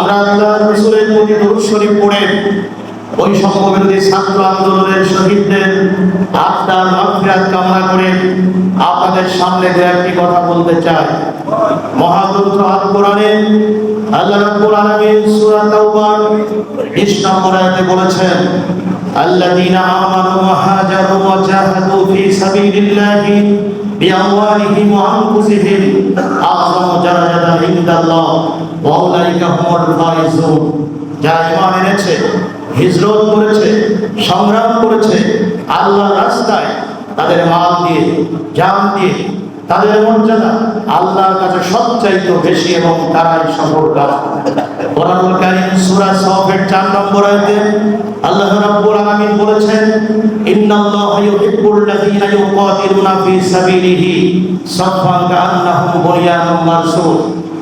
আমরা আপনাদের সামনে দু একটি কথা বলতে চাই। মহাগ্রন্থ আল্লাহ রাব্বুল আলামিন সূরা তাওবার 20 নম্বর আয়াতে বলেছেন, আল্লাযীনা আমানু ওয়া হাজারু ওয়া জাহাদু ফি সাবিলিল্লাহি বিআমওয়ালিহিম ওয়া আনফুসিহিম দারাজাতান ইনদাল্লাহ ওয়া হুমুল ফাইজুন যারা ঈমান এনেছে, হিজরত করেছে, সংগ্রাম করেছে, আল্লাহর রাস্তায় তাদের মাল দিয়ে, জান দিয়ে, তাদের মর্যাদা আল্লাহর কাছে সবচাইতে বেশি এবং তারাই সফল কাজ কোরআনুল কারীম সূরা সফের 4 নম্বর আয়াতে আল্লাহ রাব্বুল বলেছেন, ইন্নাল্লাহা ইউহিব্বুল লাযীনা ইউকাতিলুনা ফি সাবিলিহি সাফফান কাআন্নাহুম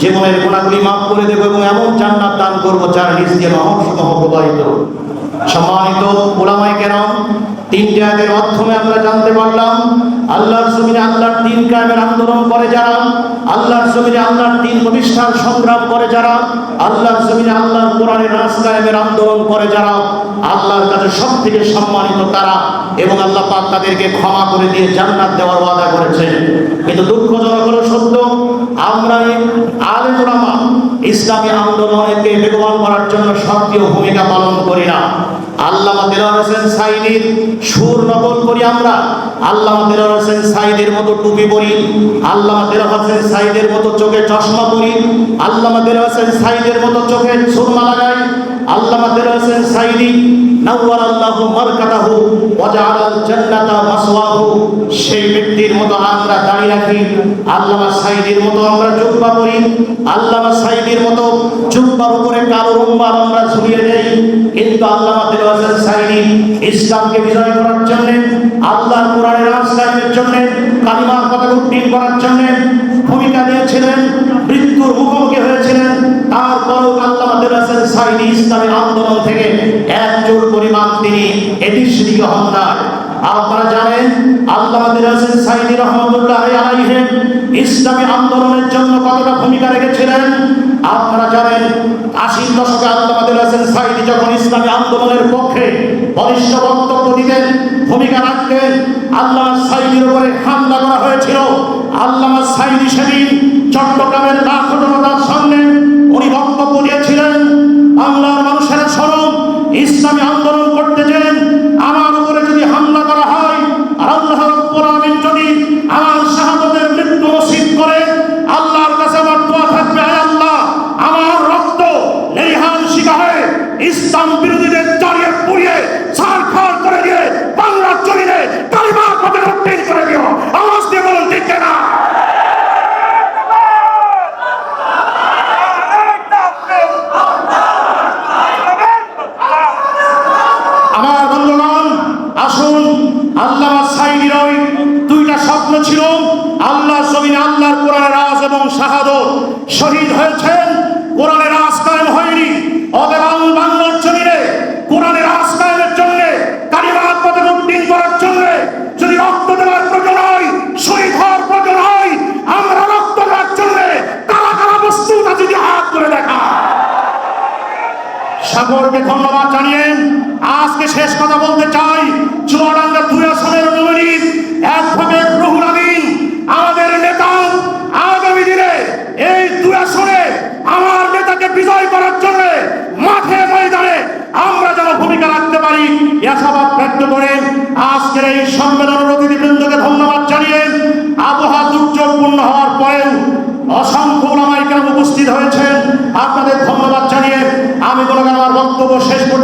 জীবনের গুণাগুলি মাফ করে দেব এবং এমন জান্নাত দান করব যার নিজ দিয়ে নহর প্রবাহিত সম্মানিত ওলামাই কেরাম, তিনটি আয়াতের মাধ্যমে আমরা জানতে পারলাম, আল্লাহর জমিনে আল্লাহর দিন কায়েমের আন্দোলন করে যারা, আল্লাহর জমিনে আল্লাহর দিন প্রতিষ্ঠার সংগ্রাম করে যারা, আল্লাহর জমিনে আল্লাহর কোরআনের রাজ কায়েমের আন্দোলন করে যারা, আল্লাহর কাছে সব থেকে সম্মানিত তারা এবং আল্লাহ পাক তাদেরকে ক্ষমা করে দিয়ে জান্নাত দেওয়ার ওয়াদা করেছেন। কিন্তু দুঃখজনক হলো সত্য, আমরা ইসলামী আন্দোলনকে বেগবান করার জন্য সক্রিয় ভূমিকা পালন করি না। আল্লামা দেলার হোসেন সাইদির সুর নকল করি আমরা। আল্লামা দেলার হোসেন সাইদের মতো টুপি পরি। আল্লামা দেলার হোসেন সাইদের মতো চোখে চশমা পরি। আল্লামা দেলার হোসেন সাইদের মতো চোখে সুরমা লাগাই। আল্লামা দেলার হোসেন সাইদি নাওয়ার আল্লাহু মারকাতাহু ওয়া জাআলাল জান্নাতা মাসওয়াহু। সেই ব্যক্তির মতো আমরা দাঁড়িয়ে রাখি। আল্লামা সাইদির মতো আমরা পরিমাণ তিনি আল্লাহ ইসলামী আন্দোলনের জন্য রেখেছিলেন আপনারা জানেন, আশির দশকে আল্লাহ হোসেন সাইদি যখন ইসলামী আন্দোলনের পক্ষে বলিষ্ঠ বক্তব্য দিতেন, ভূমিকা রাখতেন আল্লাহ সাইদির উপরে হামলা করা হয়েছিল। আল্লাহ সাইদি সেদিন চট্টগ্রামের লাখো জনতার সামনে উনি বক্তব্য দিয়েছিলেন, বাংলার মানুষের স্মরণ ইসলামী আন্দোলন করতে চান আমার উপরে যদি হামলা করা হয় আর আল্লাহ রাব্বুল আলামিন যদি আমার শাহাদাতের মৃত্যু নসিব করে আল্লাহর কাছে আমার দোয়া থাকবে আয় আল্লাহ আমার রক্ত নেহান শিকা হয়ে ইসলাম বিরোধীদের চালিয়ে পুড়িয়ে ছাড়খাড় করে দিয়ে বাংলার জমিনে কালিমার পথে উত্তীর্ণ করে দিও আওয়াজ দিয়ে বলুন ঠিক না আমার বন্ধুগণ আসুন আল্লাহ সাইদির ওই দুইটা স্বপ্ন ছিল আল্লাহ জমিনে, আল্লাহর কোরআনের রাজ এবং শাহাদত শহীদ হয়েছেন। কোরআনের রাজ কায়েম হয়নি। অদেবাং বাংলার জমিনে, কোরআনের রাজ কায়েমের জন্য উদ্দিন করার জন্য, যদি রক্ত দেওয়ার প্রয়োজন হয়, শহীদ হওয়ার প্রয়োজন হয়, আমরা রক্ত দেওয়ার জন্য কারা কারা যদি হাত করে দেখা সাগরকে ধন্যবাদ জানিয়ে আজকে শেষ কথা বলতে চাই। চুয়াডাঙ্গা দুই আসনের নমিনি অ্যাডভোকেট রুহুল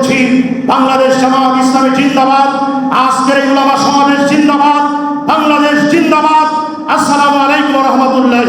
করছি। বাংলাদেশ সমাজ ইসলামী জিন্দাবাদ। আজকের এই উলামা সমাবেশ জিন্দাবাদ। বাংলাদেশ জিন্দাবাদ। আসসালামু আলাইকুম রহমতুল্লাহ